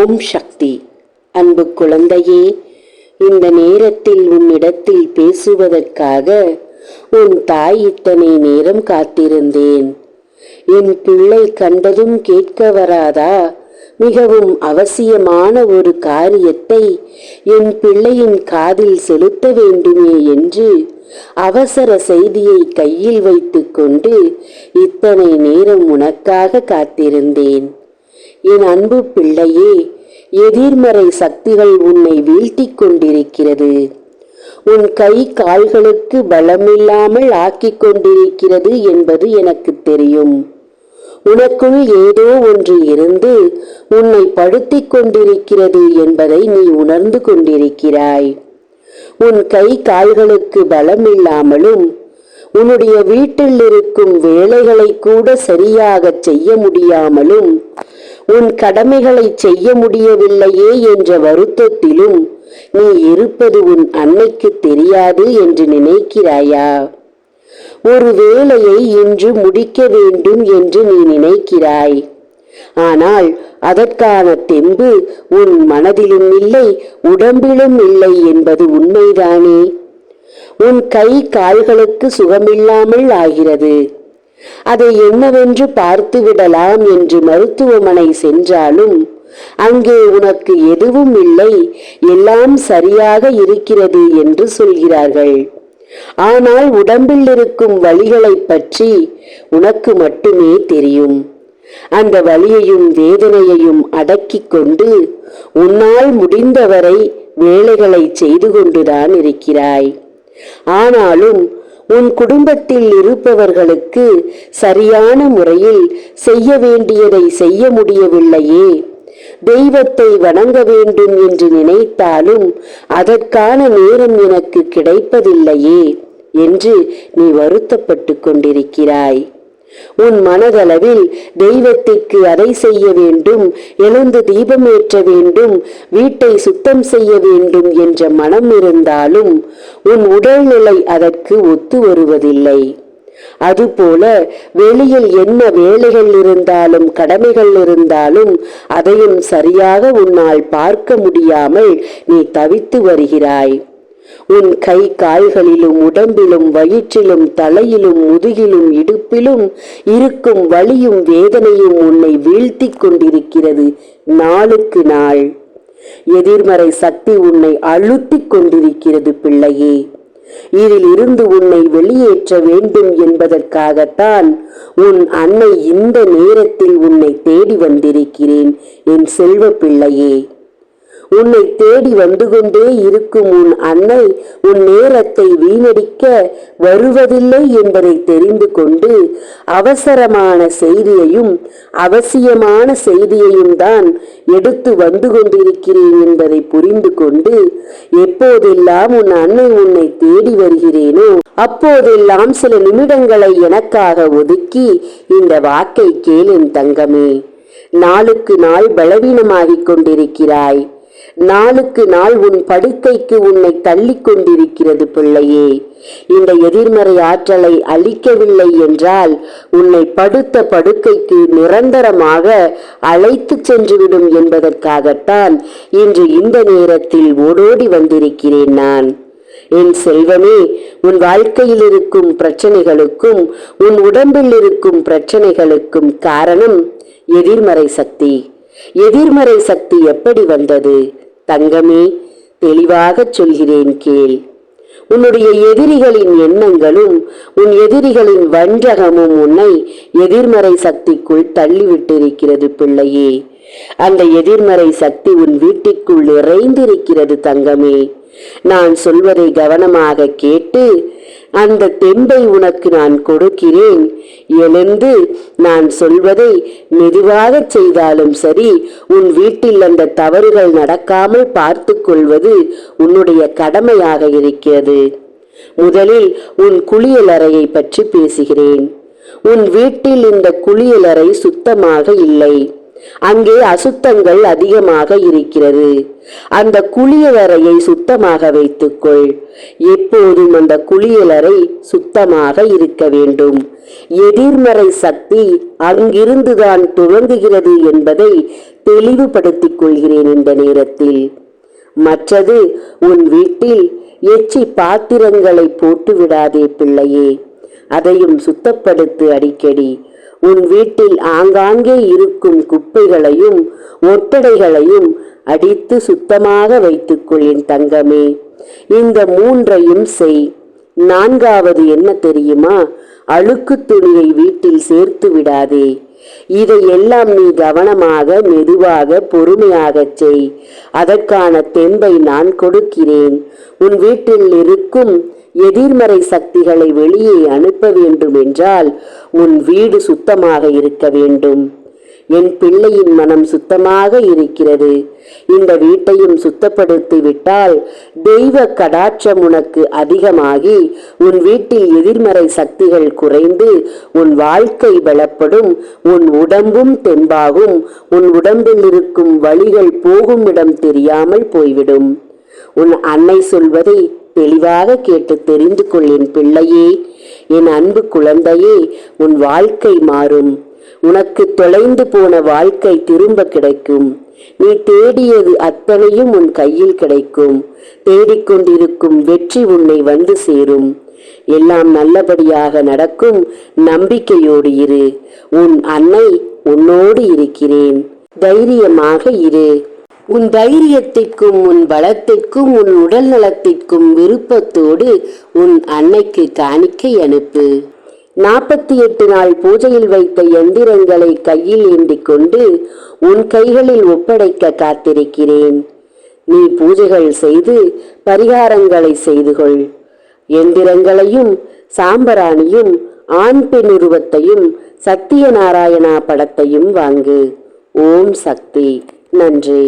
ஓம் சக்தி. அன்பு குழந்தையே இந்த நேரத்தில் உன்னிடத்தில் பேசுவதற்காக உன் தாய் இத்தனை நேரம் காத்திருந்தேன். என் பிள்ளை கண்டதும் கேட்க வராதா? மிகவும் அவசியமான ஒரு காரியத்தை என் பிள்ளையின் காதில் செலுத்த வேண்டுமே என்று அவசர செய்தியை கையில் வைத்துக்கொண்டு இத்தனை நேரம் உனக்காக காத்திருந்தேன். என் அன்பு பிள்ளையே எதிர்மறை சக்திகள் உன்னை வீழ்த்திக் கொண்டிருக்கிறது. உன் கை கால்களுக்கு பலமில்லாமல் ஆக்கிக் கொண்டிருக்கிறது என்பது எனக்கு தெரியும். உனக்குள் ஏதோ ஒன்று இருந்து உன்னை படுத்திக் கொண்டிருக்கிறது என்பதை நீ உணர்ந்து கொண்டிருக்கிறாய். உன் கை கால்களுக்கு பலமில்லாமலும் உன்னுடைய வீட்டில் இருக்கும் வேலைகளை கூட சரியாகச் செய்ய முடியாமலும் உன் கடமைகளை செய்ய முடியவில்லையே என்ற வருத்தத்திலும் நீ இருப்பது உன் அன்னைக்கு தெரியாது என்று நினைக்கிறாயா? ஒரு வேலையை இன்று முடிக்க வேண்டும் என்று நீ நினைக்கிறாய். ஆனால் அதற்கான தெம்பு உன் மனதிலும் இல்லை உடம்பிலும் இல்லை என்பது உண்மைதானே? உன் கை கால்களுக்கு சுகமில்லாமல் ஆகிறது. அதை என்னவென்று பார்த்து விடலாம் என்று மருத்துவமனை சென்றாலும் அங்கே உனக்கு எதுவும் இல்லை எல்லாம் சரியாக இருக்கிறது என்று சொல்கிறார்கள். ஆனால் உடம்பில் இருக்கும் வலிகளைப் பற்றி உனக்கு மட்டுமே தெரியும். அந்த வழியையும் வேதனையையும் அடக்கிக் கொண்டு உன்னால் முடிந்தவரை வேலைகளை செய்து கொண்டுதான் இருக்கிறாய். ஆனாலும் உன் குடும்பத்தில் இருப்பவர்களுக்கு சரியான முறையில் செய்ய வேண்டியதை செய்ய முடியவில்லையே. தெய்வத்தை வணங்க வேண்டும் என்று நினைத்தாலும் அதற்கான நேரம் எனக்கு கிடைப்பதில்லையே என்று நீ வருத்தப்பட்டு கொண்டிருக்கிறாய். உன் மனதளவில் தெய்வத்திற்கு அதை செய்ய வேண்டும் எழுந்து தீபமேற்ற வேண்டும் வீட்டை சுத்தம் செய்ய வேண்டும் என்ற மனம் இருந்தாலும் உன் உடல்நிலை அதற்கு ஒத்து வருவதில்லை. அதுபோல வெளியில் என்ன வேலைகள் இருந்தாலும் கடமைகள் இருந்தாலும் அதையும் சரியாக உன்னால் பார்க்க முடியாமல் நீ தவித்து வருகிறாய். உன் கை கால்களிலும் உடம்பிலும் வயிற்றிலும் தலையிலும் முதுகிலும் இடுப்பிலும் இருக்கும் வலியும் வேதனையும் உன்னை வீழ்த்திக் கொண்டிருக்கிறது நாளுக்கு நாள். எதிர்மறை சக்தி உன்னை அழுத்தி கொண்டிருக்கிறது பிள்ளையே. இதில் இருந்து உன்னை வெளியேற்ற வேண்டும் என்பதற்காகத்தான் உன் அன்னை இந்த நேரத்தில் உன்னை தேடி வந்திருக்கிறேன் என் செல்வ பிள்ளையே. உன்னை தேடி வந்து கொண்டே இருக்கும் உன் அன்னை உன் நேரத்தை வீணடிக்க வருவதில்லை என்பதை தெரிந்து கொண்டு அவசரமான செய்தியையும் அவசியமான செய்தியையும் தான் எடுத்து வந்து கொண்டிருக்கிறேன் என்பதை புரிந்து கொண்டு எப்போதெல்லாம் உன் அன்னை உன்னை தேடி வருகிறேனோ அப்போதெல்லாம் சில நிமிடங்களை எனக்காக ஒதுக்கி இந்த வாக்கை கேளின் தங்கமே. நாளுக்கு நாள் பலவீனமாகிக் கொண்டிருக்கிறாய். நாளுக்கு நாள் உன் படுக்கைக்கு உன்னை தள்ளிக் கொண்டிருக்கிறது பிள்ளையே. இந்த எதிர்மறை ஆற்றலை அளிக்கவில்லை என்றால் உன்னை படுத்த படுக்கைக்கு நிரந்தரமாக அழைத்து சென்றுவிடும் என்பதற்காகத்தான் இன்று இந்த நேரத்தில் ஓடோடி வந்திருக்கிறேன் நான். என் செல்வமே உன் வாழ்க்கையில் இருக்கும் பிரச்சனைகளுக்கும் உன் உடம்பில் இருக்கும் பிரச்சனைகளுக்கும் காரணம் எதிர்மறை சக்தி. எதிர்மறை சக்தி எப்படி வந்தது? தங்கமே தெளிவாகச் சொல்கிறேன் கேள். உன்னுடைய எதிரிகளின் எண்ணங்களும் உன் எதிரிகளின் வஞ்சகமும் உன்னை எதிர்மறை சக்திக்குள் தள்ளிவிட்டிருக்கிறது பிள்ளையே. அந்த எதிர்மறை சக்தி உன் வீட்டிற்குள் நிறைந்திருக்கிறது தங்கமே. நான் சொல்வதை கவனமாக கேட்டு அந்த தெம்பை உனக்கு நான் கொடுக்கிறேன். எழுந்து நான் சொல்வதை மெதுவாக செய்தாலும் சரி உன் வீட்டில் அந்த தவறுகள் நடக்காமல் பார்த்து கொள்வது உன்னுடைய கடமையாக இருக்கிறது. முதலில் உன் குளியலறையை பற்றி பேசுகிறேன். உன் வீட்டில் இந்த குளியலறை சுத்தமாக இல்லை. அங்கே அசுத்தங்கள் அதிகமாக இருக்கிறது. அந்த குளியலறையை சுத்தமாக வைத்துக்கொள். எப்போதும் அந்த குளியலறை சுத்தமாக இருக்க வேண்டும். எதிர்மறை சக்தி அங்கிருந்துதான் துவங்குகிறது என்பதை தெளிவுபடுத்திக் கொள்கிறேன் இந்த நேரத்தில். மற்றது உன் வீட்டில் எச்சி பாத்திரங்களை போட்டு விடாதே பிள்ளையே. அதையும் சுத்தப்படுத்து அடிக்கடி. உன் வீட்டில் ஆங்காங்கே இருக்கும் குப்பைகளையும் ஒட்டடைகளையும் அடித்து சுத்தமாக வைத்துக்கொள் என் தங்கமே. இந்த மூன்றையும் செய். நான்காவது என்ன தெரியுமா? அழுக்கு துணியை வீட்டில் சேர்த்து விடாதே. இதையெல்லாம் நீ கவனமாக மெதுவாக பொறுமையாகச் செய். அதற்கான தெம்பை நான் கொடுக்கிறேன். உன் வீட்டில் இருக்கும் எதிர்மறை சக்திகளை வெளியே அனுப்ப வேண்டும் என்றால் உன் வீடு சுத்தமாக இருக்க வேண்டும். என் பிள்ளையின் மனம் சுத்தமாக இருக்கிறது. இந்த வீட்டையும் சுத்தப்படுத்தி விட்டால் தெய்வ கடாட்சம் உனக்கு அதிகமாகி உன் வீட்டில் எதிர்மறை சக்திகள் குறைந்து உன் வாழ்க்கை பலப்படும் உன் உடம்பும் தெம்பாகும் உன் உடம்பில் இருக்கும் வழிகள் போகும் இடம் தெரியாமல் போய்விடும். உன் அன்னை சொல்வதை தெளிவாக கேட்டு தெரிந்து கொள் என் பிள்ளையே. என் அன்பு குழந்தையே உன் வாழ்க்கை மாறும். உனக்கு தொலைந்து போன வாழ்க்கை திரும்ப கிடைக்கும். நீ தேடியது அத்தனையும் உன் கையில் கிடைக்கும். தேடிக்கொண்டிருக்கும் வெற்றி உன்னை வந்து சேரும். எல்லாம் நல்லபடியாக நடக்கும். நம்பிக்கையோடு இரு. உன் அன்னை உன்னோடு இருக்கிறேன். தைரியமாக இரு. உன் தைரியத்திற்கும் உன் பலத்திற்கும் உன் உடல் நலத்திற்கும் விருப்பத்தோடு உன் அன்னைக்கு காணிக்கை அனுப்பு. நாற்பத்தி எட்டு நாள் பூஜையில் வைத்த எந்திரங்களை கையில் ஏந்திக் கொண்டு உன் கைகளில் ஒப்படைக்க காத்திருக்கிறேன். நீ பூஜைகள் செய்து பரிகாரங்களை செய்து கொள். எந்திரங்களையும் சாம்பராணியும் ஆண் பெண் உருவத்தையும் சத்தியநாராயணா படத்தையும் வாங்கு. ஓம் சக்தி. நன்றி.